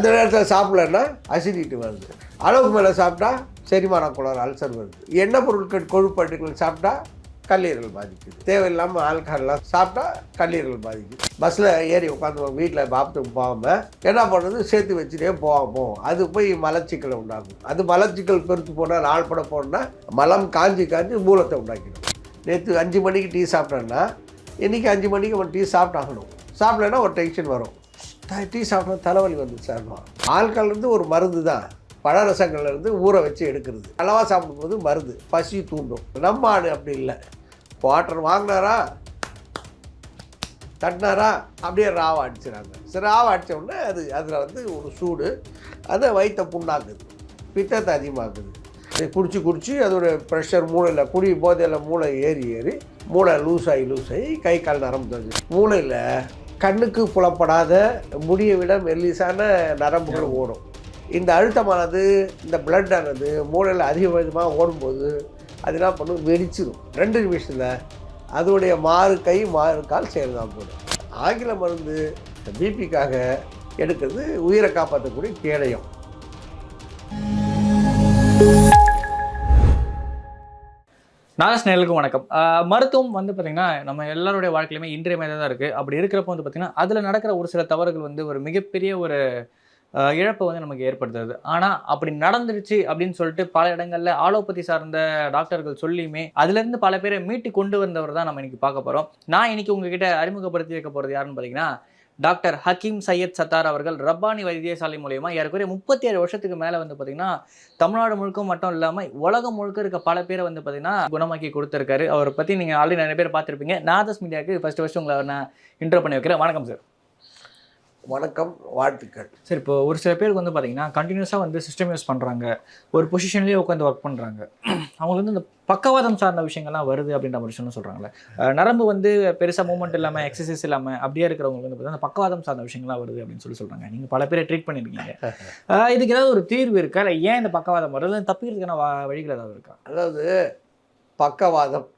அந்த நேரத்தில் சாப்பிடலன்னா அசிடிட்டி வருது. அளவுக்கு மேலே சாப்பிட்டா செரிமான குளர் அல்சர் வருது. எண்ணெய் பொருட்கள் கொழுப்பட்டுகள் சாப்பிட்டா கல்லீரல் பாதிக்குது. தேவையில்லாமல் ஆல்கஹால்லாம் சாப்பிட்டா கல்லீரல் பாதிக்குது. பஸ்ஸில் ஏறி உட்காந்து வீட்டில் பாத்ரூம் போகாமல் என்ன பண்ணுறது சேர்த்து வச்சுட்டே போகாம போகும். அது போய் மலச்சிக்கலை உண்டாகும் அது மலச்சிக்கல் பெருத்து போனால் நாள் பட போனால் மலம் காஞ்சி காஞ்சி மூலத்தை உண்டாக்கிடும். நேற்று அஞ்சு மணிக்கு டீ சாப்பிட்டேன்னா இன்றைக்கி அஞ்சு மணிக்கு அவன் டீ சாப்பிட்டாகணும். சாப்பிட்லன்னா ஒரு டென்ஷன் வரும். டீ சாப்பிட்டா தலைவலி வந்து சார்மா ஆல்கஹால்லேருந்து ஒரு மருந்து தான். பழரசங்கள்லேருந்து ஊற வச்சு எடுக்கிறது. அளவாக சாப்பிடும்போது மருந்து. பசி தூண்டும். நம்ம ஆடு அப்படி இல்லை. குவார்டர் வாங்கினாரா? தட்டினாரா? அப்படியே ராவை அடிச்சிடாங்க சரி ராவை அடிச்ச உடனே அது அதில் வந்து ஒரு சூடு. அதை வயிற்ற புண்ணாக்குது. பித்தத்தை அதிகமாக்குது. குடிச்சு குடிச்சு அதோட ப்ரெஷர் மூளையில் குடி போதையில் மூளை ஏறி ஏறி மூளை லூஸ் ஆகி லூஸ் ஆகி கை கால் நரம்பு தருது மூளையில் கண்ணுக்கு புலப்படாத முடியை விட மெல்லிசான நரம்புகள் ஓடும். இந்த அழுத்தமானது இந்த ஆனது மூளையில் அதிக விதமாக ஓடும்போது அது என்ன பண்ணும் வெடிச்சிடும் ரெண்டு நிமிஷத்தில் அதோடைய மாறு கை மாறு கால் செயல்தான் போடும் ஆங்கில மருந்து பிபிக்காக எடுக்கிறது உயிரை காப்பாற்றக்கூடிய கேடயம். நாகஸ் நேயர்களுக்கு வணக்கம். மருத்துவம் வந்து பார்த்திங்கன்னா நம்ம எல்லாருடைய வாழ்க்கையிலுமே இன்றியமையாக தான் இருக்குது அப்படி இருக்கிறப்போ வந்து பார்த்தீங்கன்னா அதில் நடக்கிற ஒரு சில தவறுகள் வந்து ஒரு மிகப்பெரிய ஒரு இழப்பை வந்து நமக்கு ஏற்படுத்துறது ஆனால் அப்படி நடந்துருச்சு அப்படின்னு சொல்லிட்டு பல இடங்களில் ஆலோபதி சார்ந்த டாக்டர்கள் சொல்லியுமே அதுலேருந்து பல பேரை மீட்டு கொண்டு வந்தவர் தான் நம்ம இன்றைக்கி பார்க்க போகிறோம் நான் இன்றைக்கி உங்ககிட்ட அறிமுகப்படுத்தி வைக்க போகிறது யாருன்னு பார்த்தீங்கன்னா டாக்டர் ஹக்கீம் சையத் சத்தார் அவர்கள் ரப்பானி வைத்தியசாலை மூலயமா ஏறக்குறைய முப்பத்தி ஏழு வருஷத்துக்கு மேலே வந்து பார்த்தீங்கன்னா தமிழ்நாடு முழுக்க மட்டும் இல்லாமல் உலகம் முழுக்க இருக்க பல பேரை வந்து பார்த்தீங்கன்னா குணமாக்கி கொடுத்துருக்காரு. அவரை பற்றி நீங்கள் ஆல்ரெடி நிறைய பேர் பார்த்துருப்பீங்க. நாதஸ் மீடியாவுக்கு ஃபர்ஸ்ட் ஃபஸ்ட்டு உங்களை நான் இன்ட்ரோ பண்ணி வைக்கிறேன். வணக்கம் சார் வணக்கம் வாழ்த்துக்கள். சார் இப்போ ஒரு சில பேருக்கு வந்து பார்த்தீங்கன்னா கண்டினியூஸாக வந்து சிஸ்டம் யூஸ் பண்ணுறாங்க ஒரு பொசிஷன்லேயே உட்காந்து ஒர்க் பண்ணுறாங்க அவங்களுக்கு வந்து இந்த பக்கவாதம் சார்ந்த விஷயங்கள்லாம் வருது அப்படின்ற மாதிரி விஷயம் சொல்கிறாங்களே நரம்பு வந்து பெருசாக மூவ்மெண்ட் இல்லாமல் எக்ஸசைஸ் இல்லாமல் அப்படியே இருக்கிறவங்களுக்கு வந்து பார்த்தீங்கன்னா பக்கவாதம் சார்ந்த விஷயங்கள்லாம் வருது அப்படின்னு சொல்லி சொல்கிறாங்க நீங்கள் பல பேரை ட்ரீட் பண்ணியிருக்கீங்க இதுக்கு ஏதாவது ஒரு தீர்வு இருக்கா? இல்லை ஏன் இந்த பக்கவாதம் வருது? தப்பிக்கிறதுக்கான வா- வழிகள் ஏதாவது இருக்கா? அதாவது பக்கவாதம்.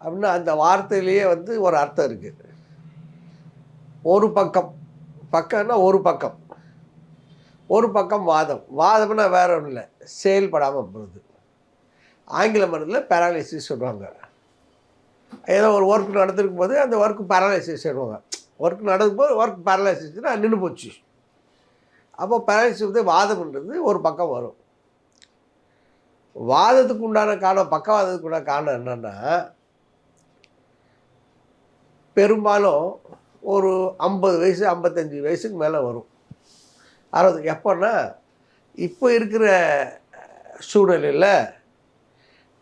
அப்படின்னா அந்த வார்த்தையிலேயே வந்து ஒரு அர்த்தம் இருக்குது ஒரு பக்கம். பக்கம்னா ஒரு பக்கம். ஒரு பக்கம் வாதம். வாதம்னா வேற ஒன்றும் இல்லை. செயல்படாமல் போகிறது ஆங்கில மருந்தில் பேராலிசிஸ் சொல்லுவாங்க. ஏதோ ஒரு ஒர்க் நடந்துருக்கும் போது அந்த ஒர்க் பேராலிசிஸ் சொல்லுவாங்க. ஒர்க் நடக்கும் போது ஒர்க் பேரலைசிஸ்னா நின்று போச்சு. அப்போ பேரலைசிஸ் வந்து வாதம்ன்றது ஒரு பக்கம் வரும். வாதத்துக்கு உண்டான காரணம் பக்கவாதத்துக்கு உண்டான காரணம் என்னென்னா பெரும்பாலும் ஒரு ஐம்பது வயசு ஐம்பத்தஞ்சு வயசுக்கு மேலே வரும். அறுபது எப்போன்னா இப்போ இருக்கிற சூழ்நிலையில்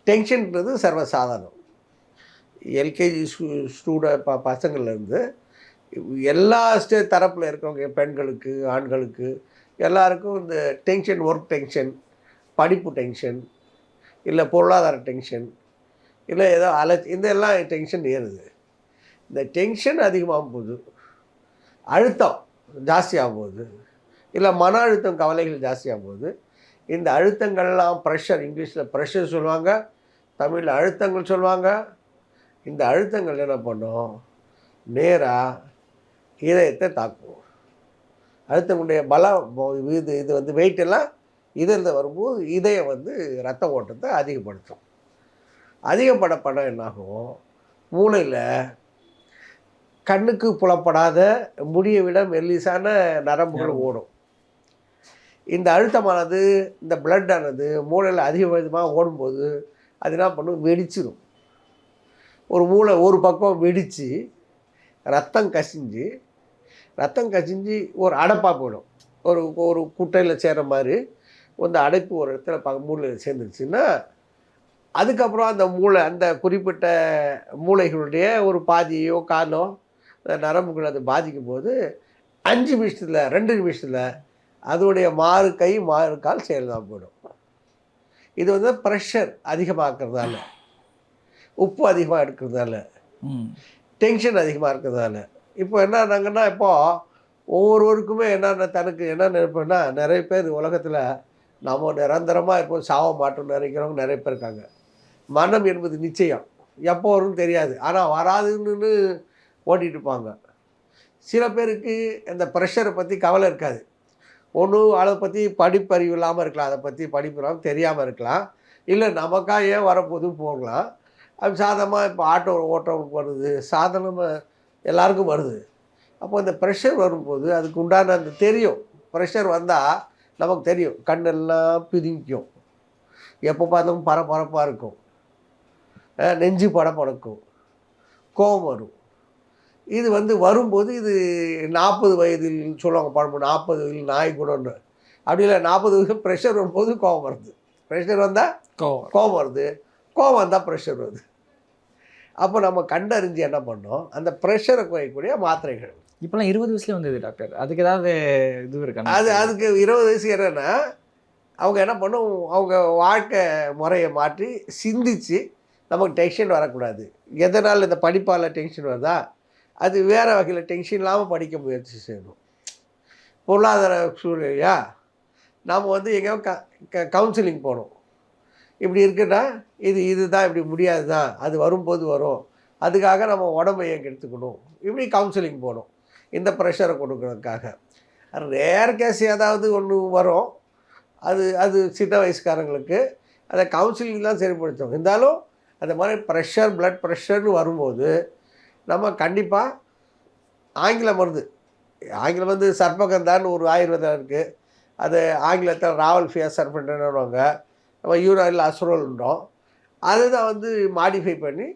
டென்ஷன்ன்றது சர்வசாதாரணம். எல்கேஜி ஸ்டூட ப பசங்கள்லேருந்து எல்லா ஸ்டே தரப்பில் இருக்கிறவங்க பெண்களுக்கு ஆண்களுக்கு எல்லாருக்கும் இந்த டென்ஷன் ஒர்க் டென்ஷன் படிப்பு டென்ஷன் இல்லை பொருளாதார டென்ஷன் இல்லை ஏதோ அலை இந்த எல்லாம் டென்ஷன் ஏறுது. இந்த டென்ஷன் அதிகமாகும் போகுது அழுத்தம் ஜாஸ்தியாகும் போகுது இல்லை மன அழுத்தம் கவலைகள் ஜாஸ்தியாக போகுது இந்த அழுத்தங்கள்லாம் ப்ரெஷர் இங்கிலீஷில் ப்ரெஷர் சொல்லுவாங்க தமிழில் அழுத்தங்கள் சொல்லுவாங்க. இந்த அழுத்தங்கள் என்ன பண்ணும்? நேராக இதயத்தை தாக்கும். அழுத்தங்களுடைய பலம் இது இது வந்து வெயிட்டெல்லாம் இதில் வரும்போது இதயம் வந்து ரத்த ஓட்டத்தை அதிகப்படுத்தும். அதிகப்பட படம் என்னாகும்? மூளையில் கண்ணுக்கு புலப்படாத முடியை விட மெல்லிசான நரம்புகள் ஓடும். இந்த அழுத்தமானது இந்த ஆனது மூளையில் அதிக விதமாக ஓடும்போது அது என்ன பண்ணும்? வெடிச்சிடும் ஒரு மூளை ஒரு பக்கம் வெடித்து ரத்தம் கசிஞ்சு ரத்தம் கசிஞ்சு ஒரு அடைப்பாக போயிடும். ஒரு ஒரு குட்டையில் சேர்ற மாதிரி அந்த அடைப்பு ஒரு இடத்துல ப மூளையில் சேர்ந்துருச்சுன்னா அதுக்கப்புறம் அந்த மூளை அந்த குறிப்பிட்ட மூளைகளுடைய ஒரு பாதியோ காலோ நரம்புகள் அது பாதிக்கும் போது அஞ்சு நிமிஷத்தில் ரெண்டு நிமிஷத்தில் அதோடைய மாறு கை மாறு கால் செயல்தான் போயிடும் இது வந்து ப்ரெஷர் அதிகமாக்குறதால உப்பு அதிகமாக எடுக்கிறதால டென்ஷன் அதிகமாக இருக்கிறதால. இப்போ என்னன்னாங்கன்னா இப்போ ஒவ்வொருவருக்குமே என்னென்ன தனக்கு என்ன நினைப்புன்னா நிறைய பேர் உலகத்தில் நம்ம நிரந்தரமாக இப்போ சாவ மாட்டோம்னு நினைக்கிறவங்க நிறைய பேர் இருக்காங்க. மரணம் என்பது நிச்சயம். எப்போ வரும்னு தெரியாது. ஆனால் வராதுன்னு ஓட்டிகிட்டு இருப்பாங்க சில பேருக்கு இந்த ப்ரெஷரை பற்றி கவலை இருக்காது. ஒன்று அதை பற்றி படிப்பறிவு இல்லாமல் இருக்கலாம். அதை பற்றி படிப்பு இல்லாமல் தெரியாமல் இருக்கலாம். இல்லை நமக்காக ஏன் வரப்போது போகலாம். அது சாதமாக இப்போ ஆட்டோ ஓட்டுறவங்களுக்கு வருது. சாதாரணமாக எல்லாருக்கும் வருது. அப்போ இந்த ப்ரெஷர் வரும்போது அதுக்கு உண்டான அந்த தெரியும். ப்ரெஷர் வந்தால் நமக்கு தெரியும். கண்ணெல்லாம் பிதுங்கிக்கும். எப்போ பார்த்தாலும் பரபரப்பாக இருக்கும். நெஞ்சு நெஞ்சு படபடக்கும். கோபம் வரும். இது வந்து வரும்போது இது நாற்பது வயதில் சொல்லுவாங்க பழமொழி நாற்பது வயதில் நாய் குணம்னு அப்படி இல்லை நாற்பது வயசு ப்ரெஷர் வரும்போது கோபம் வருது. ப்ரெஷர் வந்தால் கோவம் கோபம் வருது. கோபம் வந்தால் ப்ரெஷர் வருது. அப்போ நம்ம கண்டறிஞ்சு என்ன பண்ணோம்? அந்த ப்ரெஷரை குறைக்கக்கூடிய மாத்திரைகள். இப்போலாம் இருபது வயசுல வந்தது டாக்டர் அதுக்கு ஏதாவது இது இருக்கா? அது அதுக்கு இருபது வயசு என்னன்னா அவங்க என்ன பண்ணும்? அவங்க வாழ்க்கை முறையை மாற்றி சிந்திச்சு நமக்கு டென்ஷன் வரக்கூடாது. எதனால் இந்த படிப்பால் டென்ஷன் வருதா? அது வேறு வகையில் டென்ஷன் இல்லாமல் படிக்க முயற்சி செய்யணும். பொருளாதார சூழ்நிலையா? நாம் வந்து எங்கேயோ க கவுன்சிலிங் போகணும் இப்படி இருக்குன்னா இது இதுதான் இப்படி முடியாது தான் அது வரும்போது வரும். அதுக்காக நம்ம உடம்பை ஏன் எடுத்துக்கணும் இப்படி கவுன்சிலிங் போகணும் இந்த ப்ரெஷரை கொடுக்கறதுக்காக. ரேர் கேஸ் ஏதாவது ஒன்று வரும். அது அது சின்ன வயசுக்காரங்களுக்கு. அதை கவுன்சிலிங் தான் சரிப்படுத்தும் இருந்தாலும் அந்த மாதிரி ப்ரெஷர் ப்ளட் ப்ரெஷர்னு வரும்போது நம்ம கண்டிப்பாக ஆங்கில மருந்து ஆங்கிலம் வந்து சர்பகந்தான்னு ஒரு ஆயுர்வேதம் இருக்குது அது ஆங்கிலத்தில் ராவல் ஃபியா சர்பன்டுவாங்க நம்ம யூராயில் அதை அதுதான் வந்து மாடிஃபை பண்ணி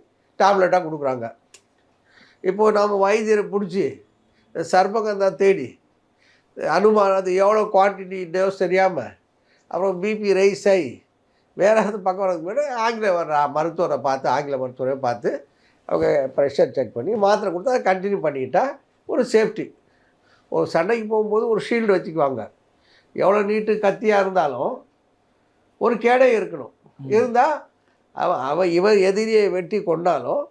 டேப்லெட்டாக கொடுக்குறாங்க. இப்போது நாம் வைத்தியரை பிடிச்சி சர்பகந்தா தேடி அனுமானம் அது எவ்வளோ குவான்டிட்டி டோஸ் தெரியாமல் அப்புறம் பிபி ரைஸ் ஆகி வேறு எதாவது பக்கம் வரதுக்கு முன்னாடி ஆங்கில வர மருத்துவரை பார்த்து ஆங்கில மருத்துவரை பார்த்து அவங்க ப்ரெஷர் செக் பண்ணி மாத்திரை கொடுத்து அதை கண்டினியூ பண்ணிக்கிட்டா ஒரு சேஃப்டி ஒரு சண்டைக்கு போகும்போது ஒரு ஷீல்டு வச்சுக்குவாங்க. எவ்வளோ நீட்டு கத்தியாக இருந்தாலும் ஒரு கேடை இருக்கணும். இருந்தால் அவன் அவன் இவன் எதிரியை வெட்டி கொண்டாலும்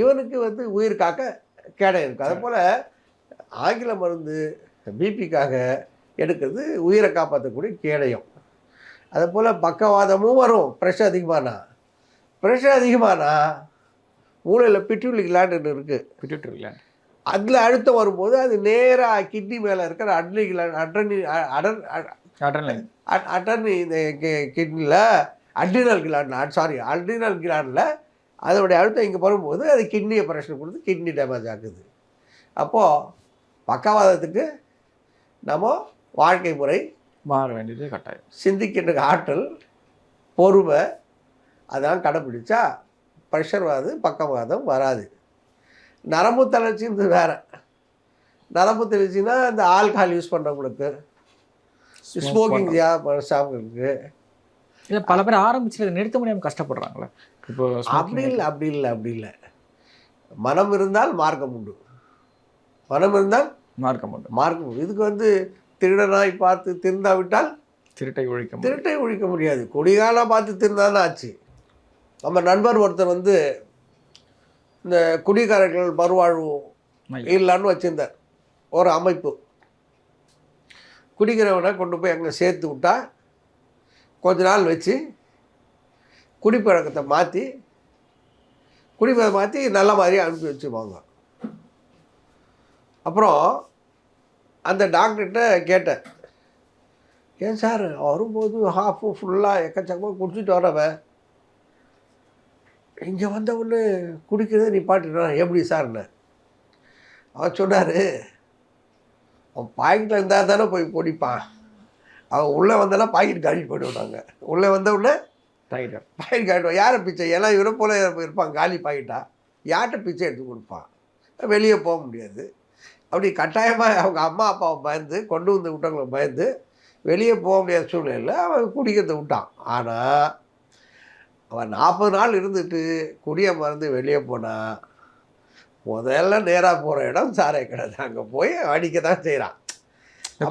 இவனுக்கு வந்து உயிர் காக்க கேடை இருக்கும். அதே போல் ஆங்கில மருந்து பிபிக்காக எடுக்கிறது உயிரை காப்பாற்றக்கூடிய கேடயம். அதே போல் பக்கவாதமும் வரும். ப்ரெஷர் அதிகமானா. ப்ரெஷர் அதிகமானா மூளையில் பிட்யூலி கிளாண்டுன்னு இருக்குது பிடிட்டு gland. அதில் அழுத்தம் வரும்போது அது நேராக கிட்னி மேலே இருக்கிற அட்னி கிளாண்ட் அட்ரனி அடன் adrenaline. அட்டர்னி இந்த கிட்னியில் அட்ரினல் கிளாண்ட் சாரி அட்ரினல் கிளாண்டில் அதோடைய அழுத்தம் இங்கே வரும்போது அது கிட்னியை ப்ரெஷர் கொடுத்து கிட்னி டேமேஜ் ஆகுது அப்போது பக்கவாதத்துக்கு நம்ம வாழ்க்கை முறை மாற வேண்டியது கட்டாயம் சிந்திக்கின்ற ஆற்றல் பொறுமை அதெல்லாம் கடைப்பிடிச்சா ப்ரெஷர் வராது பக்கவாதம் வராது. நரம்பு தளர்ச்சின்றது வேறு. நரம்பு தளர்ச்சின்னா இந்த ஆல்கஹால் யூஸ் பண்ணுறவங்களுக்கு ஸ்மோக்கிங் சாப்பிட்றதுக்கு. இல்ல பல பேர் ஆரம்பிச்சு நிறுத்த முடியாம கஷ்டப்படுறாங்களே. இப்போ அப்படி இல்லை அப்படி இல்லை அப்படி இல்லை. மனம் இருந்தால் மார்க்கம் உண்டு. மனம் இருந்தால் மார்க்க மாட்டோம் மார்க்கம் உண்டு. இதுக்கு வந்து திருடனாய் பார்த்து திருந்தாவிட்டால் திருட்டை ஒழிக்க. திருட்டை ஒழிக்க முடியாது. கொடிகாலாக பார்த்து திருந்தாதான் ஆச்சு. நம்ம நண்பர் ஒருத்தர் வந்து இந்த குடிகாரர்கள் மறுவாழ்வு. இல்லைன்னு வச்சுருந்தார். ஒரு அமைப்பு. குடிக்கிறவனை கொண்டு போய் அங்கே சேர்த்து விட்டா கொஞ்ச நாள் வச்சு குடிப்பழக்கத்தை மாற்றி குடிப்பழக்கத்தை மாற்றி நல்ல மாதிரி அனுப்பி வச்சுருவாங்க. அப்புறம் அந்த டாக்டர்கிட்ட கேட்டேன். ஏன் சார்? வரும்போது ஹாஃபு ஃபுல்லாக எக்கச்சக்கமாக குடிச்சிட்டு வரவன் இங்கே வந்த உடனே குடிக்கிறத நிப்பாட்டினான் எப்படி சார்னு அவன் சொன்னார் அவன் பாக்கெட்டில் இருந்தால் தானே போய் குடிப்பான். அவன் உள்ளே வந்தானா பாக்கெட் காலி போயிடுவாங்க உள்ளே வந்த உடனே டைகர் பாக்கெட் காலிடுவான் யாரை பிச்சை? எல்லாம் இவரை போல இருப்பான் காலி பாக்கெட்டா? யார்கிட்ட பிச்சை எடுத்து கொடுப்பான்? வெளியே போக முடியாது. அப்படி கட்டாயமாக அவங்க அம்மா அப்பாவை பயந்து கொண்டு வந்து விட்டவங்களை பயந்து வெளியே போக முடியாத சூழ்நிலையில் அவன் குடிக்கிறத விட்டான். ஆனால் அவன் நாற்பது நாள் இருந்துட்டு குடியை மறந்து வெளியே போனால் முதல்ல நேராக போகிற இடம் சாரை கடை தான் அங்கே போய் அடிக்க தான் செய்கிறான்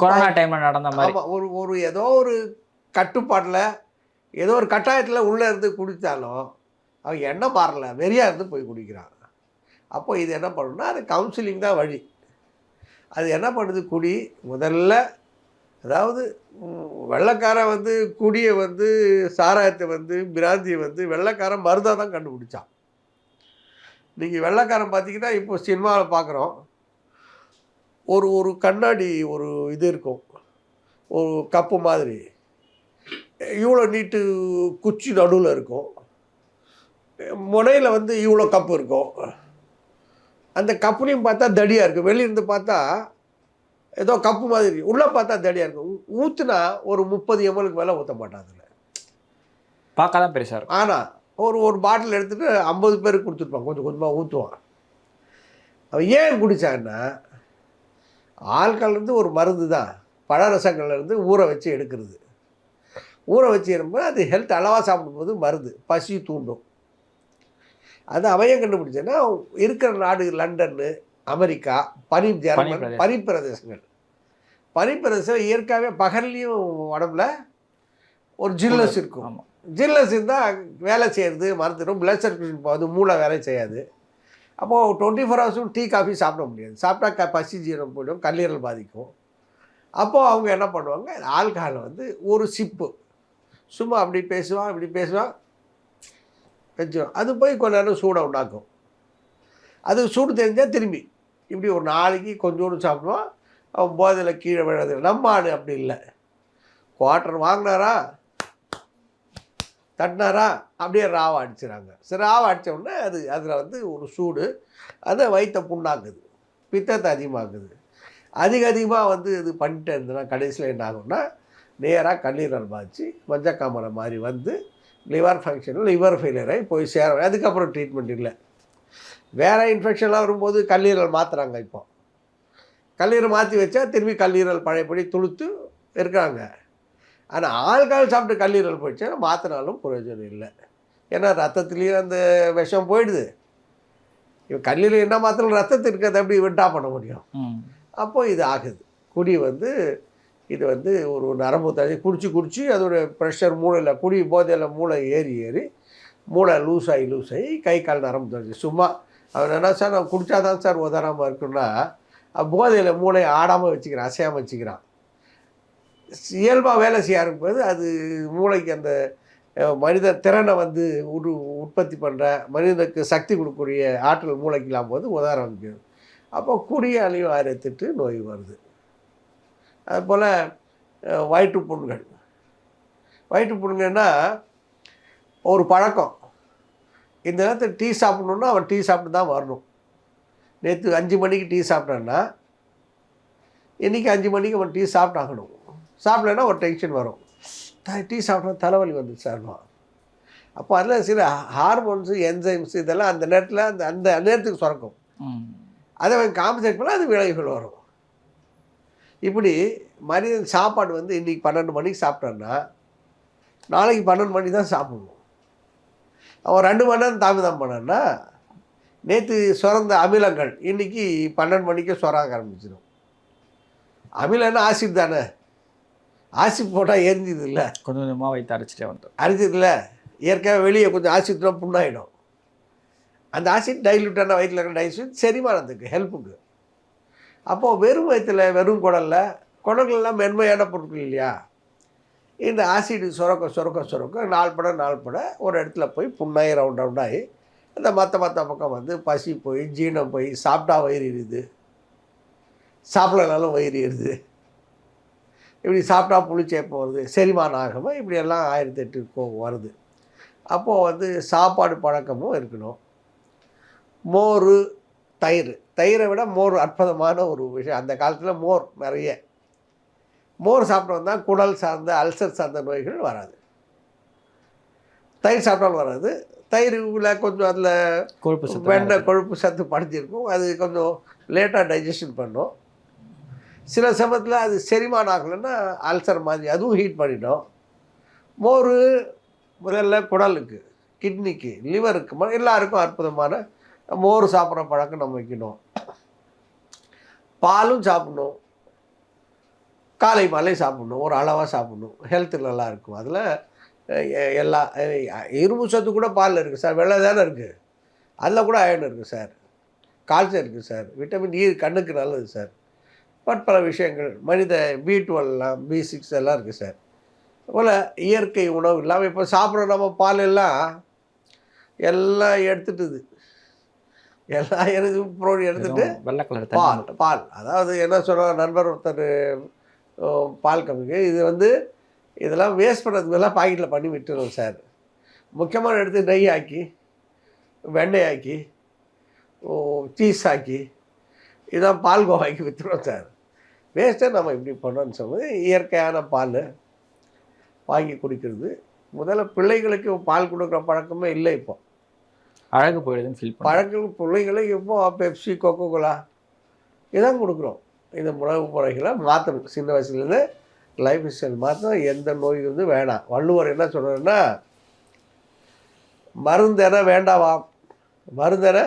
கொரோனா டைம்ல நடந்த மாதிரி. ஒரு ஒரு ஏதோ ஒரு கட்டுப்பாட்டில் ஏதோ ஒரு கட்டாயத்தில் உள்ளே இருந்து குடித்தாலும் அவன் எண்ணம் மாறல. வெறியாக இருந்து போய் குடிக்கிறான். அப்போ இது என்ன பண்ணணும்னா அது கவுன்சிலிங் தான் வழி. அது என்ன பண்ணுது? குடி. முதல்ல அதாவது ம், வெள்ளைக்காரன் வந்து குடியை வந்து சாராயத்தை வந்து பிராந்தியை வந்து வெள்ளைக்காரன் மருந்தாக தான் கண்டுபிடிச்சான். நீங்கள் வெள்ளைக்காரன் பார்த்தீங்கன்னா இப்போ சினிமாவில் பார்க்குறோம் ஒரு ஒரு கண்ணாடி ஒரு இது இருக்கும். ஒரு கப்பு மாதிரி. இவ்வளோ நீட்டு குச்சி நடுவில் இருக்கும். முனையில் வந்து இவ்வளோ கப்பு இருக்கும். அந்த கப்புலையும் பார்த்தா தடியாக இருக்குது வெளியிருந்து பார்த்தா ஏதோ கப்பு மாதிரி உள்ளே பார்த்தா தடியாக இருக்கும். ஊற்றுனா ஒரு முப்பது எம்எலுக்கு மேலே ஊற்ற மாட்டான் அதில். பார்க்க தான் பெருசாக இருக்கும். ஆனால் ஒரு ஒரு பாட்டில் எடுத்துகிட்டு ஐம்பது பேருக்கு கொடுத்துருப்பான் கொஞ்சம் கொஞ்சமாக ஊற்றுவான் அவன் ஏன் குடித்தான்னா ஆள்கள்லேருந்து ஒரு மருந்து தான். பழரசங்கள்லேருந்து ஊற வச்சு எடுக்கிறது. ஊற வச்சு எடுக்கும்போது அது ஹெல்த் அளவாக சாப்பிடும்போது மருந்து. பசி தூண்டும். அது அவன் கண்டுபிடிச்சேன்னா இருக்கிற நாடு லண்டன்னு அமெரிக்கா பனி ஜெர்மன் பிரதேசம். பனிப்பிரதேசங்கள் பனிப்பிரதேசம் இயற்கையாகவே பகல்லையும் உடம்புல ஒரு ஜில்லஸ் இருக்கும். ஆமாம் ஜில்லஸ் இருந்தால் வேலை செய்கிறது மறந்துடும் பிளட் சர்க்குலேஷன் போகாது மூளை வேலை செய்யாது. அப்போது டுவெண்ட்டி ஃபோர் ஹவர்ஸும் டீ காஃபி சாப்பிட முடியாது. சாப்பிட்டா க பசி ஜீரணம் போயிடும் கல்லீரல் பாதிக்கும். அப்போது அவங்க என்ன பண்ணுவாங்க ஆல்கஹாலை வந்து ஒரு சிப்பு. சும்மா அப்படி பேசுவான் இப்படி பேசுவான் வச்சுருவான் அது போய் கொஞ்ச நேரம் சூடை உண்டாக்கும். அது சூடு தெரிஞ்சால் திரும்பி. இப்படி ஒரு நாளைக்கு கொஞ்சோண்டு சாப்பிடுவான் அவன் போதையில் கீழே விழுது நம்ம ஆடு அப்படி இல்லை. குவார்டர் வாங்கினாரா? தட்டினாரா? அப்படியே ராவை அடிச்சிடறாங்க சரி ராவை அடிச்ச உடனே அது அதில் வந்து ஒரு சூடு. அதை வயிற்ற புண்ணாக்குது. பித்தத்தை அதிகமாக்குது. அதிக அதிகமாக வந்து இது பண்ணிட்டு இருந்ததுன்னா கடைசியில் என்ன ஆகும்னா நேராக கல்லீரல் பாய்ச்சி மஞ்சக்காமரை மாதிரி வந்து லிவர் ஃபங்க்ஷனில் லிவர் ஃபெயிலியர் ஆகி போய் சேர அதுக்கப்புறம் ட்ரீட்மெண்ட் இல்லை. வேறு இன்ஃபெக்ஷன்லாம் வரும்போது கல்லீரல் மாற்றுறாங்க இப்போ. கல்லீரல் மாற்றி வச்சா திரும்பி கல்லீரல் பழையபடி துளுத்து இருக்கிறாங்க. ஆனால் ஆள்கால் சாப்பிட்டு கல்லீரல் போயிடுச்சுன்னா மாற்றினாலும் பிரயோஜனம் இல்லை. ஏன்னா ரத்தத்துலேயும் அந்த விஷம் போயிடுது. இவன் கல்லீரல் என்ன மாத்திரம் ரத்தத்தில் இருக்கிறத எப்படி விட்டா பண்ண முடியும்? அப்போ இது ஆகுது. குடி வந்து இது வந்து ஒரு நரம்பு தண்ணி குடிச்சு குடிச்சு அதோட ப்ரெஷர் மூளையில் குடி போதையில் மூளை ஏறி ஏறி மூளை லூஸ் ஆகி லூஸ் ஆகி கை கால் நரம்பு தண்ணி சும்மா அவன் என்ன சார் நான் குடித்தாதான் சார் உதறாமல் இருக்குன்னா போதையில் மூளையை ஆடாமல் வச்சுக்கிறான் அசையாமல் வச்சுக்கிறான். இயல்பாக வேலை செய்ய ஆரம்பிப்பது அது மூளைக்கு அந்த மனித திறனை வந்து உரு உற்பத்தி பண்ணுற மனிதனுக்கு சக்தி கொடுக்கக்கூடிய ஆற்றல் மூளைக்கு இல்லாமல் போது உதவ ஆரம்பிக்கிறது அப்போ குடியாலையும் ஆயிரத்தெட்டு நோய் வருது. அதுபோல் வயிற்று புண்கள். வயிற்று புண்கள்னா ஒரு பழக்கம். இந்த நேரத்தில் டீ சாப்பிடணுன்னா அவன் டீ சாப்பிட்டு தான் வரணும். நேற்று அஞ்சு மணிக்கு டீ சாப்பிட்டான்னா இன்றைக்கி அஞ்சு மணிக்கு அவன் டீ சாப்பிட்டாகணும். சாப்பிடலன்னா ஒரு டென்ஷன் வரும். டீ சாப்பிட்டா தலைவலி வந்துச்சு சார்மா அப்போ அதில் சில ஹார்மோன்ஸு என்சைம்ஸ் இதெல்லாம் அந்த நேரத்தில் அந்த அந்த நேரத்துக்கு சுரக்கும். அதை அவன் காம்பன்சேட் பண்ணால் அது விளைவுகள் வரும். இப்படி மனிதன் சாப்பாடு வந்து இன்றைக்கி பன்னெண்டு மணிக்கு சாப்பிட்டான்னா நாளைக்கு பன்னெண்டு மணி தான் சாப்பிடணும். அவன் ரெண்டு மணி நேரம் தாமதம் பண்ணான்னா நேற்று சுரந்த அமிலங்கள். இன்றைக்கி பன்னெண்டு மணிக்கே சுரக்க ஆரம்பிச்சிடும் அமிலன்னா ஆசிட் தானே? ஆசிட் போட்டால் எரிஞ்சுது இல்லை. கொஞ்சம் கொஞ்சமாக வைத்து அரைச்சிட்டே வந்துடும் அரிச்சதில்ல இயற்கையாக வெளியே கொஞ்சம் ஆசிட்னா புண்ணாயிடும். அந்த ஆசிட் டைல்யூட்டான வயிற்றில் இருக்கிற டைசிட் செரிமானத்துக்கு ஹெல்ப்புக்கு அப்போது வெறும் வயிற்றில் வெறும் குடலில் குடங்கள்லாம் மென்மையான பொருட்கள் இல்லையா? இந்த ஆசிட் சுரக்க சுரக்க சுரக்க நாள் பட நாள் பட ஒரு இடத்துல போய் புண்ணாகி ரவுண்ட் ரவுண்டாகி அந்த மற்ற மற்ற பக்கம் வந்து பசி போய் ஜீரணம் போய் சாப்பிட்டா வயிறு எரியுது. சாப்பிடலனாலும் வயிறு எரியுது. இப்படி சாப்பிட்டா புளிச்சேப்பம் வருது? செரிமானம் ஆகாமல் இப்படியெல்லாம் ஆயிரத்தி எட்டு வருது. அப்போது வந்து சாப்பாடு பழக்கமும் இருக்கணும். மோர் தயிர். தயிரை விட மோர் அற்புதமான ஒரு விஷயம். அந்த காலத்தில் மோர் நிறைய. மோர் சாப்பிட்டோம்னா குடல் சார்ந்த அல்சர் சார்ந்த நோய்கள் வராது. தயிர் சாப்பிட்டாலும் வராது. தயிரில் கொஞ்சம் அதில் கொழுப்பு சத்து வெண்ணெய் கொழுப்பு சத்து படிஞ்சிருக்கும். அது கொஞ்சம் லேட்டாக டைஜஷன் பண்ணும். சில சமயத்தில் அது செரிமானம் ஆகலைன்னா அல்சர் மாதிரி அதுவும் ஹீட் பண்ணிடும். மோர் முதல்ல குடலுக்கு கிட்னிக்கு லிவருக்கு எல்லாருக்கும் அற்புதமான மோர் சாப்பிட்ற பழக்கம் நம்ம வைக்கணும். பாலும் சாப்பிடணும். காலை மாலை சாப்பிடணும். ஒரு அளவாக சாப்பிடணும். ஹெல்த்து நல்லா இருக்கும். அதில் எல்லா அஹ், இரும்பு சத்து கூட பாலில் இருக்குது சார் வெள்ளை தானே இருக்குது அதில் கூட அயன் இருக்குது சார். கால்சியம் இருக்குது சார். விட்டமின் இ கண்ணுக்கு நல்லது சார். பற்பல விஷயங்கள் மனித பி டுவெல்லாம் பி சிக்ஸ் எல்லாம் இருக்குது சார். போல் இயற்கை உணவு இல்லாமல் இப்போ சாப்பிட்ற நம்ம பால் எல்லாம் எல்லாம் எடுத்துட்டுது. எல்லாம் எடுத்து ப்ரோடி எடுத்துட்டு வெள்ளை கலர் பால் பால். அதாவது என்ன சொல்ற நண்பர் ஒருத்தர் பால் கம்பெனி இது வந்து இதெல்லாம் வேஸ்ட் பண்ணுறதுக்கு பதிலாக பாக்கெட்டில் பண்ணி விட்டுருவோம் சார் முக்கியமான எடுத்து நெய் ஆக்கி வெண்ணெய் ஆக்கி சீஸ் ஆக்கி இதான் பால் கோவாக்கி விற்றுருவோம் சார் வேஸ்ட்டை நம்ம இப்படி பண்ணோம்னு சொல்லும்போது இயற்கையான பால் வாங்கி குடிக்கிறது. முதல்ல பிள்ளைகளுக்கு பால் கொடுக்குற பழக்கமே இல்லை இப்போ. அழகு போயிடுதுன்னு ஃபீல் பழக்கம் பிள்ளைகளுக்கு இப்போ பெப்சி கொக்கோ கோலா இதான் கொடுக்குறோம். இந்த உணவு முறைகளை மாற்றணும் சின்ன வயசுலேருந்து லைஃப் ஸ்டைல் மாற்றணும் எந்த நோய் வந்து வேணாம். வள்ளுவர் என்ன சொல்கிறாருன்னா மருந்தென வேண்டாவாம். மருந்தென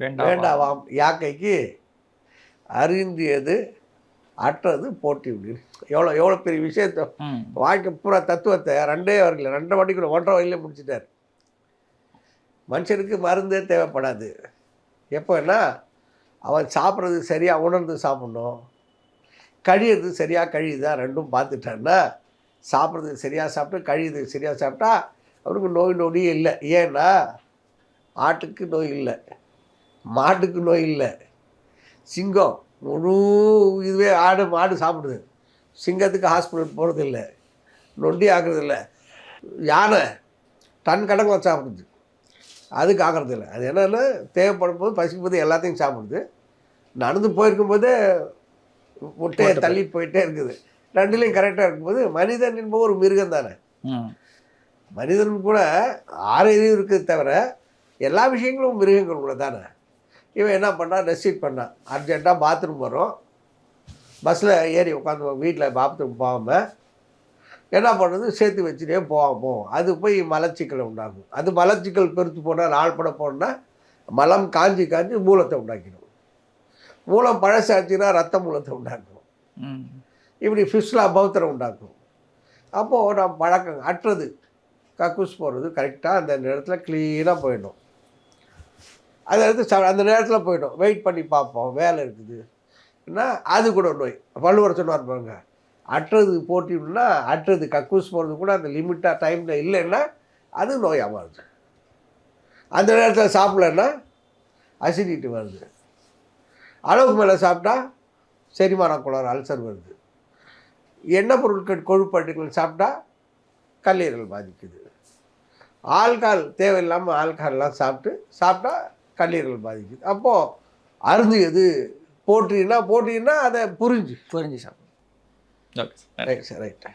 வேண்டாம் வேண்டாவாம். யாக்கைக்கு அறிந்தியது அற்றது போட்டி எவ்வளோ எவ்வளோ பெரிய விஷயத்தை வாழ்க்கை பூரா தத்துவத்தை ரெண்டே வரல ரெண்டரை மணிக்கு ஒன்றரை வயலில் முடிச்சிட்டார். மனுஷனுக்கு மருந்தே தேவைப்படாது. எப்போன்னா அவன் சாப்பிட்றது சரியாக உணர்ந்து சாப்பிட்ணும். கழியிறது சரியாக கழியுதா ரெண்டும் பார்த்துட்டான்னா சாப்பிட்றது சரியாக சாப்பிட்டு கழியுது சரியாக சாப்பிட்டா அவனுக்கு நோய் நொடியும் இல்லை. ஏன்னா ஆட்டுக்கு நோய் இல்லை. மாட்டுக்கு நோய் இல்லை. சிங்கம் முழு இதுவே ஆடு மாடு சாப்பிடுது. சிங்கத்துக்கு ஹாஸ்பிட்டல் போகிறது இல்லை நொண்டி ஆக்குறது யானை டன் கணக்கில் சாப்பிடுது. அதுக்கு ஆகிறது இல்லை அது என்னென்னா தேவைப்படும் போது பசிக்கும் போது எல்லாத்தையும் சாப்பிடுது. நடந்து போயிருக்கும்போதே முட்டையை தள்ளி போயிட்டே இருக்குது. ரெண்டுலேயும் கரெக்டாக இருக்கும்போது மனிதன் என்பது ஒரு மிருகம் தானே? மனிதன் கூட ஆறறிவு இருக்குது தவிர எல்லா விஷயங்களும் மிருகங்கள் கூட தானே? இவன் என்ன பண்ணான் ரெசிட் பண்ணான் அர்ஜென்ட்டாக பாத்ரூம் வரும் பஸ்ஸில் ஏறி உட்காந்து வீட்டில் பாத்ரூம் போகாமல் என்ன பண்ணுறது சேர்த்து வச்சுட்டே போவோம் அது போய் மலச்சிக்கலை உண்டாகும் அது மலச்சிக்கல் பெருத்து போனால் நாள் பட போனால் மலம் காஞ்சி காஞ்சி மூலத்தை உண்டாக்கிடும். மூலம் பழசாச்சுன்னா ரத்த மூலத்தை உண்டாக்கும். இப்படி ஃபிஷ்லா பௌத்தரை உண்டாக்கும். அப்போது நம்ம பழக்கம் அற்றது. கக்கூஸ் போகிறது கரெக்டாக அந்த நேரத்தில் க்ளீனாக போயிடும் அதை எடுத்து சா அந்த நேரத்தில் போயிடும் வெயிட் பண்ணி பார்ப்போம். வேலை இருக்குது. என்ன அது கூட நோய். வள்ளுவர் சொன்னார் பாருங்க அற்றது போட்டினா அற்றது கக்கூஸ் போகிறது கூட அந்த லிமிட்டாக டைமில் இல்லைன்னா அது நோயாக வருது. அந்த நேரத்தில் சாப்பிடலன்னா அசிடிட்டி வருது. அளவுக்கு மேலே சாப்பிட்டா செரிமான குளர் அல்சர் வருது. எண்ணெய் பொருட்கள் கொழுப்பட்டுகள் சாப்பிட்டா கல்லீரல் பாதிக்குது. ஆல்கால் தேவையில்லாமல் ஆல்கால்லாம் சாப்பிட்டு சாப்பிட்டா கல்லீரல் பாதிக்குது. அப்போது அருந்து எது போற்றினா போற்றினா அதை புரிஞ்சு. புரிஞ்சு சாப்பிடும் ஓகே ரைட் சார் ரைட்